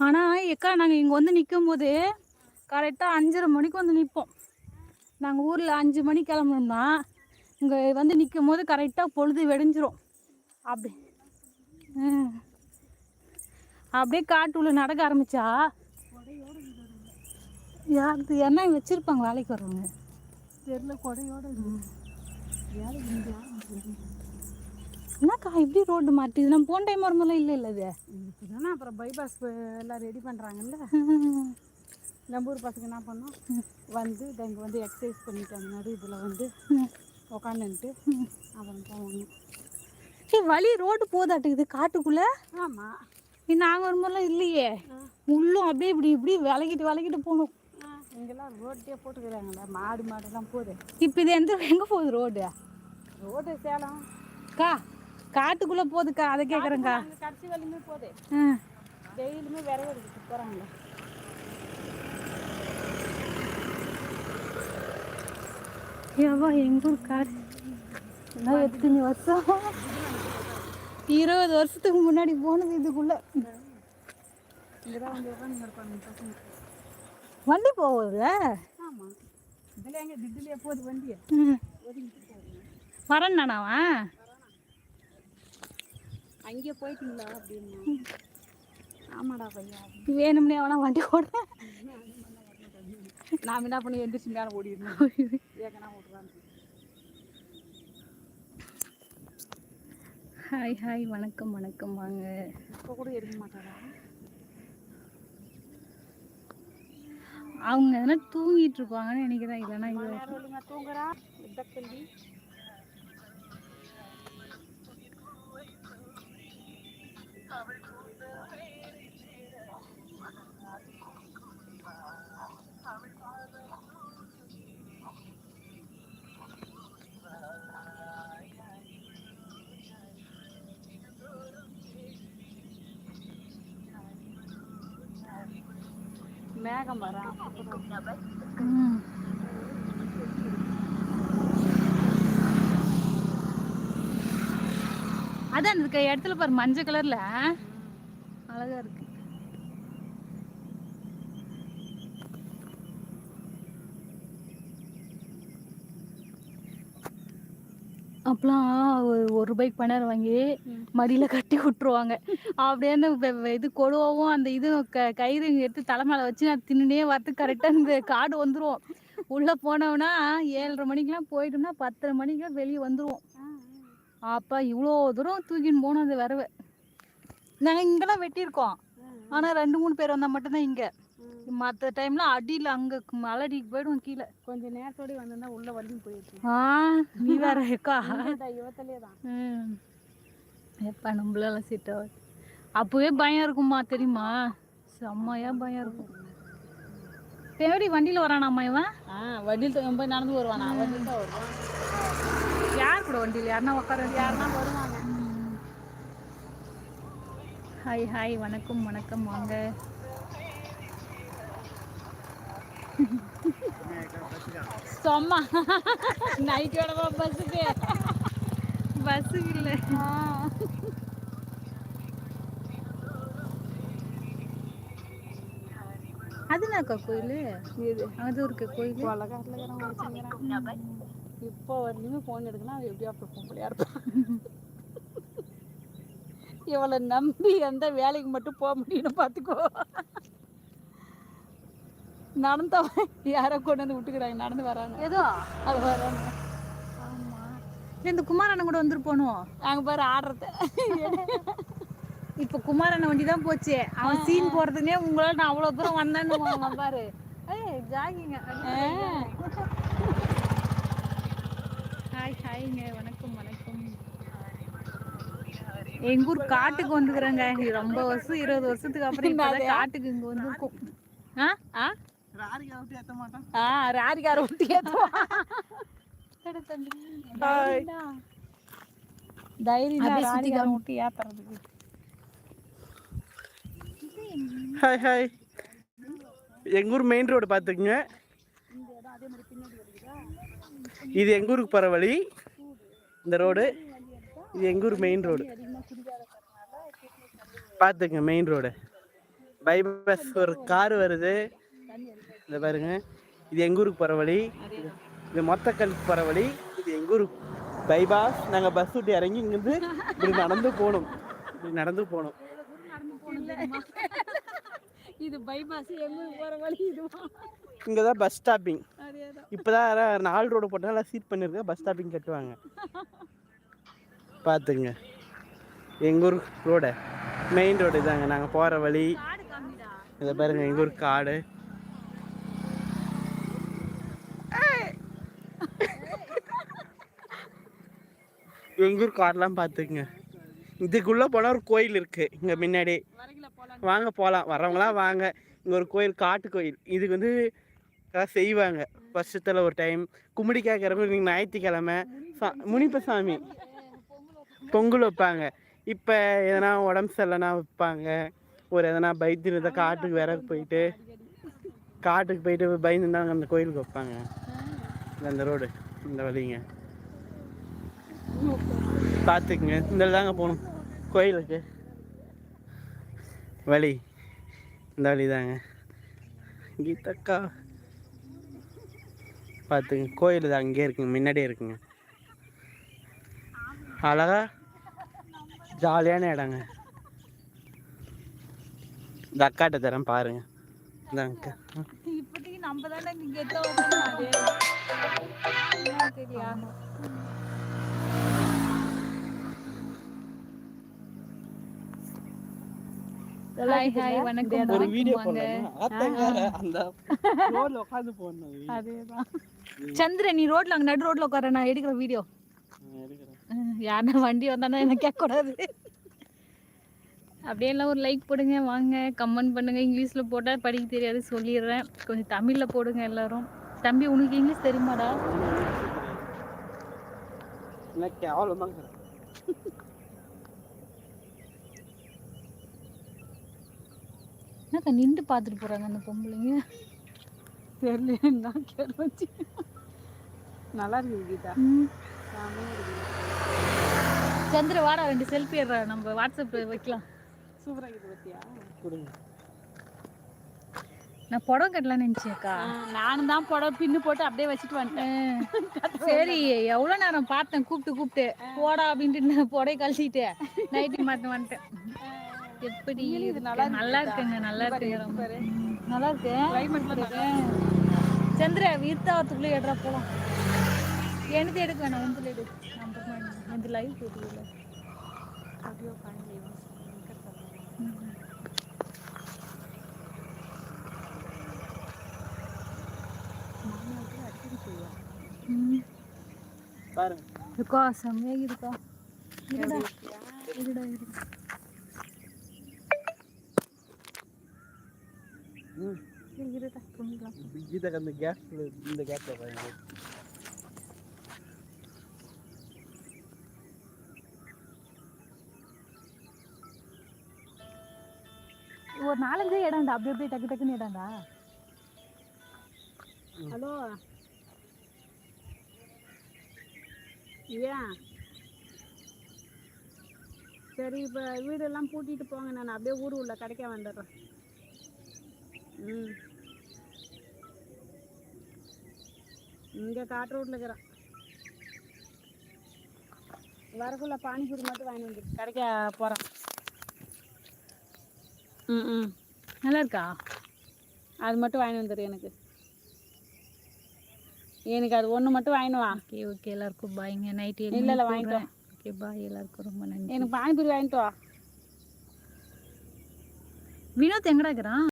ஆனால் எக்கா நாங்கள் இங்கே வந்து நிற்கும் போது கரெக்டாக அஞ்சரை மணிக்கு வந்து நிற்போம் நாங்கள் ஊரில் அஞ்சு மணி கிளம்புனோம்னா இங்கே வந்து நிற்கும் போது கரெக்டாக பொழுது வெடிஞ்சிரும். அப்படி. அப்படியே காட்டுள்ள நடக்க ஆரம்பிச்சா யாருக்கு என்ன வச்சுருப்பாங்க வேலைக்கு வர்றவங்க? தெரியல கொடையோட என்னக்கா இப்படி ரோடு மாட்டிது நம்ம போன டைம் வரும்போதெல்லாம் இல்லை இல்லை இது. இப்போ தானே அப்புறம் பைபாஸ் எல்லாம் ரெடி பண்ணுறாங்கல்ல நம்ம ஊர் பசங்க என்ன பண்ணோம்? வந்து இங்கே வந்து எக்ஸசைஸ் பண்ணிட்டாங்க. நடு இதில் வந்து உக்காந்துன்ட்டு அப்புறம் போவாங்க சரி வழி ரோடு போதாட்டுக்குது காட்டுக்குள்ளே? ஆமாம் நாங்கள் வரும்போதெல்லாம் இல்லையே. உள்ளும் அப்படியே இப்படி இப்படி விலகிட்டு விலகிட்டு போகணும். இங்கெல்லாம் ரோட்டே போட்டுக்கிறாங்களே மாடு மாடுலாம் போகுது. இப்போ இது எந்த எங்கே போகுது ரோடு ரோடு சேலம். கா காட்டுக்குள்ளே போகுதுக்கா அதை கேட்குறேங்க்கா கடைசி வரையுமே போகுது ஆ. டெய்லியுமே விறகு எடுத்துட்டு போகிறாங்களே ஏவா எங்க ஊர் காடு நான் எத்தனை வருஷம்? இருபது வருஷத்துக்கு முன்னாடி போனது இதுக்குள்ள. வண்டி போகுதுல? ஆமாம் இதில் எங்கே போகுது வண்டியை. ம். ஒதுங்கிட்டு போகுது. வரேன் நானாவன் அங்கே போயிட்டீங்களா அப்படின்னு? ஆமாடா பையா. வேணும்னே அவனா வண்டி ஓட நாம் என்ன பண்ணி எந்திரிச்சு மேலே ஓடிடணும். ஏகனா ஓட்டுறான்னு ஹாய் ஹாய் வணக்கம் வணக்கம். வாங்க. இப்போ கூட எடுக்க மாட்டாரா அவங்க எதனா தூங்கிட்டு இருப்பாங்கன்னு நினைக்கிறேன். இல்லைன்னா இது தூங்குறா? மேகம் வரா அதான் இருக்க இடத்துல பாரு மஞ்சள் கலர்ல அழகா இருக்கு. அப்பெல்லாம் ஒரு ரூபாய்க்கு பணம் வாங்கி மடியில கட்டி விட்டுருவாங்க. அப்படியே அந்த இது கொடுவாவும் அந்த இது க கயிறு எடுத்து தலைமையில வச்சு நான் தின்னுனே வரது கரெக்டாக இந்த காடு வந்துருவோம் உள்ள போனோம்னா ஏழரை மணிக்கெல்லாம் போயிட்டோம்னா பத்தரை மணிக்கெல்லாம் வெளியே வந்துருவோம். அப்பா இவ்வளோ தூரம் தூக்கின்னு போனோம் அந்த விரவை நாங்கள் இங்கெல்லாம் வெட்டியிருக்கோம். ஆனால் ரெண்டு மூணு பேர் வந்தால் மட்டும்தான் இங்கே. மற்ற டைம்ல அடியில் அங்கே மலடிக்கு போயிடுவோம் கீழே. கொஞ்ச நேரத்தோட வந்திருந்தா உள்ள வண்டியும் போயிடுச்சு ஆ நீ வேற இருக்கா? தான். ம். எப்போ நம்மளால சிட்ட அப்போவே பயம் இருக்குமா தெரியுமா? செம்மையா பயம் இருக்கும் எப்படி வண்டியில் வரானாம்மா இவன்? ஆ வண்டியில் போய் நடந்து வருவானா? வண்டியில் தான் வருவான். யார் கூட வண்டியில்? யாருன்னா உட்கார யாருன்னா வருவாங்க. Hi hi. வணக்கம் வணக்கம். வாங்க. சும்மா. நைட்டோட பஸ்ஸுக்கு பஸ்ஸுக்கு இல்லை. அதுனாக்கா கோயில்? இது அது இருக்க கோயில்? இப்போ வரலையுமே ஃபோன் எடுக்கலாம் அவன் எப்படியா அப்புறம் பொம்பளையா இருப்பான் இவளை நம்பி எந்த வேலைக்கு மட்டும் போக முடியும்னு பார்த்துக்கோ. நடந்தவன் யாரோ கொண்டு வந்து விட்டுக்கிறாங்க. நடந்து வராங்க. ஏதோ? அது வராங்க. இந்த குமாரண்ணன் கூட வந்துட்டு போனோம் அங்கே பாரு ஆடுறது. இப்ப குமாரண்ணன் வண்டி தான் போச்சு. அவன் சீன் போடுறதுனே உங்களால நான் அவ்வளவு தூரம் வந்தேன்னு பாரு. ஏய் ஜாகிங்க ஹாய் ஹாய்ங்க. வணக்கம் வணக்கம். எங்க ஊர் காட்டுக்கு வந்துக்கிறேங்க. ரொம்ப வருஷம் இருபது வருஷத்துக்கு அப்புறம் காட்டுக்கு இங்க வந்திருக்கோம். ஆ? ஆ? விட்டு ஏற்றுவான் தைரியம் ராரிகார விட்டு ஏற்றுறதுக்கு ஹாய் ஹாய் எங்கள் ஊர் மெயின் ரோடு பார்த்துக்குங்க இது எங்கள் ஊருக்கு போகிற வழி? இந்த ரோடு இது எங்கள் ஊர் மெயின் ரோடு பார்த்துக்குங்க மெயின் ரோடு பைபாஸ் ஒரு கார் வருது. இந்த பாருங்க. இது எங்க ஊருக்கு போற வழி? இது மொத்தக்கல்லுக்கு போற வழி. இது எங்க ஊருக்கு? பைபாஸ். நாங்க பஸ் விட்டு இறங்கி இங்கிருந்து இப்படி நடந்து போகணும். இப்படி நடந்து போகணும். இது பைபாஸ். எங்க போற வழி இதுவா இங்கே தான் பஸ் ஸ்டாப்பிங் அதேதான் இப்போதான் நாலு ரோடு போட்டாலும் சீட் பண்ணியிருக்கேன் பஸ் ஸ்டாப்பிங் கட்டுவாங்க. பார்த்துங்க. எங்கள் ஊர் ரோடு மெயின் ரோடு இதாங்க. நாங்கள் போகிற வழி. இதை பாருங்க எங்கள் ஊர் காடு. எங்கள் ஊர் காடெலாம் பார்த்துக்குங்க. இதுக்குள்ளே போனால் ஒரு கோயில் இருக்குது இங்கே முன்னாடி. வாங்க போகலாம் வரவங்களாம் வாங்க. இங்கே ஒரு கோயில் காட்டு கோயில். இதுக்கு வந்து எல்லாம் செய்வாங்க. வருஷத்தில் ஒரு டைம் கும்பிடி கேட்குறவங்க இன்னைக்கு ஞாயிற்றுக்கிழமை. சா முனிப்ப சாமி பொங்கல் வைப்பாங்க. இப்போ எதனா உடம்பு சரியில்லைனா வைப்பாங்க. ஒரு எதனா பைத்தியம் இருந்தால் காட்டுக்கு விறகு போயிட்டு காட்டுக்கு போயிட்டு பயந்துருந்தாங்க அந்த கோயிலுக்கு வைப்பாங்க. இந்த அந்த ரோடு இந்த வழிங்க. பார்த்துக்குங்க. இந்த தாங்க போகணும். கோயிலுக்கு. வழி. இந்த வழி தாங்க கீதக்கா. பார்த்துங்க கோயில் தான் அங்கேயே இருக்குங்க. முன்னாடியே இருக்குங்க. அழகா ஜாலியான இடங்க. இந்த அக்காட்ட தரேன் பாருங்க. இந்த அக்கா. இப்போதைக்கு நம்ம தானே ஹாய் ஹாய் வணக்கம் ஒரு வீடியோ அந்த ரோட்ல அதேதான். நீ ரோட்ல அங்க நடு ரோட்ல உட்கார நான் எடுக்கிற வீடியோ யாருன்னா வண்டி வந்தானா எனக்கு கேட்கக்கூடாது. அப்படியே எல்லாம் ஒரு லைக் போடுங்க வாங்க. கமெண்ட் பண்ணுங்க. இங்கிலீஷ்ல போட்டா படிக்க தெரியாது சொல்லிடுறேன். கொஞ்சம் தமிழ்ல போடுங்க எல்லாரும். தம்பி உனக்கு இங்கிலீஷ் தெரியுமாடா? என்ன கேவலமாங்க என்னக்கா நின்று பார்த்துட்டு போறாங்க அந்த பொம்பளைங்க? தெரியல நான் கேட்டு நல்லா இருக்குது கீதா. சந்திர வாடா ரெண்டு செல்ஃபி எடுறா. நம்ம வாட்ஸ்அப்ல வைக்கலாம். சூப்பரா இருக்குது பத்தியா கொடுங்க. நான் புடவை கட்டலாம்னு நினச்சேக்கா நானும் தான் புடவை பின்னு போட்டு அப்படியே வச்சுட்டு வந்துட்டேன். சரி எவ்வளோ நேரம் பார்த்தேன் கூப்பிட்டு கூப்பிட்டு. போடா அப்படின்ட்டு நான் புடவை கழிச்சிட்டு நைட்டு மாட்ட வந்துட்டேன் எப்படி இது நல்லா இருக்கு? நல்லா இருக்குங்க நல்லா இருக்குங்க நல்லா இருக்கு. சந்திர வீர்த்தாவத்துக்குள்ளே எடுறா போலாம். எனக்கு எடுக்க வேணாம் வந்து எடு நம்ம வந்து லைவ் போட்டுக்கல அப்படியே ம். பாருங்க. இருக்கா செம்மையாக இருக்கா இருடா இருடா இருடா. ம் இரு, இருடா அந்த கேஸ் இந்த கேஸ்ல பாருங்க ஒரு நாலஞ்சு இடம்டா அப்படி அப்படியே டக்கு டக்குன்னு இடம்டா ஹலோ. ஏன்? சரி இப்போ வீடெல்லாம் பூட்டிட்டு போங்க நான் அப்படியே ஊர் உள்ள கடைக்க வந்துடுறேன். ம். இங்கே காட்டு ரோட்டில் இருக்கிறேன். வரக்குள்ள பானிபூரி மட்டும் வாங்கி வந்து கடைக்க போகிறேன் ம் ம். நல்லா இருக்கா அது மட்டும் வாங்கி வந்துடு எனக்கு. எனக்கு அது ஒன்று மட்டும் வாங்கினு வா. Okay okay. எல்லாருக்கும் பாய்ங்க நைட்டு இல்ல, இல்ல, வாங்கிட்டு வா. ஓகே பாய் எல்லாருக்கும் ரொம்ப நன்றி. எனக்கு பானிபூரி வாங்கிட்டு வா. வினோத் எங்கடா இருக்கிறான்?